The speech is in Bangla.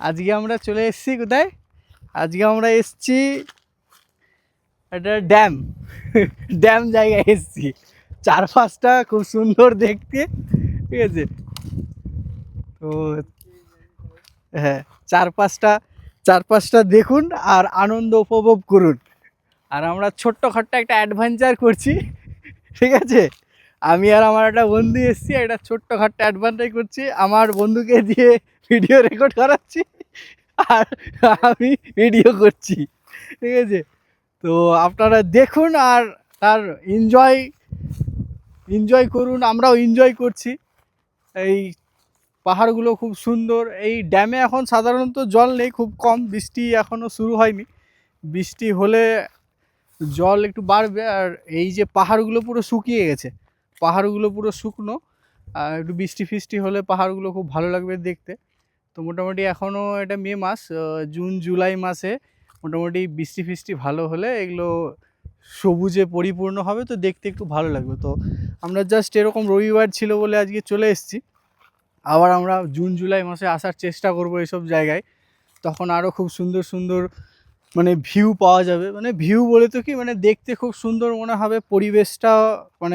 আজকে আমরা চলে এসেছি কোথায়? আজকে আমরা এসছি একটা ড্যাম। ড্যাম জায়গায় এসেছি। চার পাঁচটা খুব সুন্দর দেখতে, ঠিক আছে? তো হ্যাঁ চার পাঁচটা চার পাঁচটা দেখুন আর আনন্দ উপভোগ করুন। আর আমরা ছোট্টখাট্ট একটা অ্যাডভেঞ্চার করছি, ঠিক আছে? আমি আর আমার একটা বন্ধু এসেছি একটা ছোট্টখাট্ট অ্যাডভেঞ্চার করছি। আমার বন্ধুকে দিয়ে ভিডিও রেকর্ড করাচ্ছি, আর আমি ভিডিও করছি। ঠিক আছে? তো আপনারা দেখুন আর তার এনজয় এনজয় করুন। আমরাও এনজয় করছি। এই পাহাড়গুলো খুব সুন্দর। এই ড্যামে এখন সাধারণত জল নেই, খুব কম। বৃষ্টি এখনও শুরু হয়নি। বৃষ্টি হলে জল একটু বাড়বে, আর এই যে পাহাড়গুলো পুরো শুকিয়ে গেছে। পাহাড়গুলো পুরো শুকনো, আর একটু বৃষ্টি ফিষ্টি হলে পাহাড়গুলো খুব ভালো লাগবে দেখতে। তো মোটামুটি এখনও এটা মে মাস জুন, জুলাই মাসে মোটামুটি বৃষ্টি ফিষ্টি ভালো হলে এগুলো সবুজে পরিপূর্ণ হবে, তো দেখতে একটু ভালো লাগবে। তো আমরা জাস্ট এরকম রবিবার ছিল বলে আজকে চলে এসেছি। আবার আমরা জুন, জুলাই মাসে আসার চেষ্টা করব এসব জায়গায়। তখন আরও খুব সুন্দর সুন্দর মানে ভিউ পাওয়া যাবে। মানে ভিউ বলে তো কি মানে দেখতে খুব সুন্দর মনে হবে, পরিবেশটা মানে